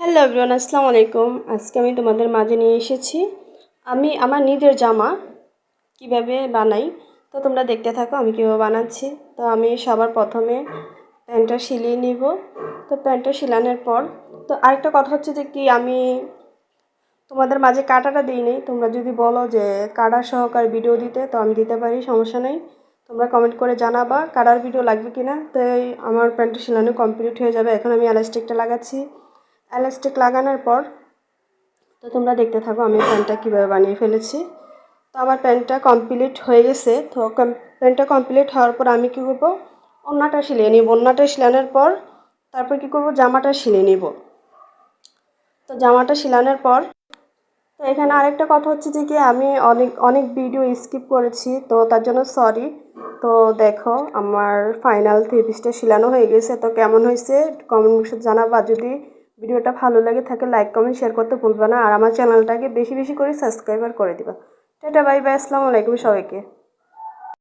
Hello everyone আসসালামু আলাইকুম। আজকে আমি তোমাদের মাঝে নিয়ে এসেছি। আমি আমার নিজের জামা কীভাবে বানাই, তো তোমরা দেখতে থাকো আমি কীভাবে বানাচ্ছি। তো আমি সবার প্রথমে প্যান্টটা সিলিয়ে নিব। তো প্যান্টটা সিলানোর পর, তো আরেকটা কথা হচ্ছে যে কি আমি তোমাদের মাঝে কাটাটা দিই নেই। তোমরা যদি বলো যে কাটার সহকার ভিডিও দিতে, তো আমি দিতে পারি, সমস্যা নেই। তোমরা কমেন্ট করে জানাবা কাটার ভিডিও লাগবে কি না তো আমার প্যান্টটা সিলানো কমপ্লিট হয়ে যাবে। এখন আমি এলাস্টিকটা লাগাচ্ছি। এলাস্টিক লাগানোর পর, তো তোমরা দেখতে থাকো আমি প্যান্টটা কীভাবে বানিয়ে ফেলেছি। তো আমার প্যান্টটা কমপ্লিট হয়ে গেছে। তো প্যান্টটা কমপ্লিট হওয়ার পর আমি কী করব? ওড়নাটা সিলিয়ে নিব। ওড়নাটা সিলানোর পর তারপর কী করব? জামাটা সিলিয়ে নিব। তো জামাটা সিলানোর পর, তো এখানে আরেকটা কথা হচ্ছে যে কি, আমি অনেক অনেক ভিডিও স্কিপ করেছি। তো তার জন্য সরি তো দেখো, আমার ফাইনাল থ্রি পিসটা সিলানো হয়ে গেছে। তো কেমন হয়েছে? কমেন্ট বক্সে জানাবা। যদি ভিডিওটা ভালো লাগে থাকে লাইক কমেন্ট শেয়ার করতে ভুলবে না। আর আমার চ্যানেলটাকে বেশি বেশি করে সাবস্ক্রাইবার করে দিবা। টাটা বাই বাই আসসালামু আলাইকুম সবাইকে।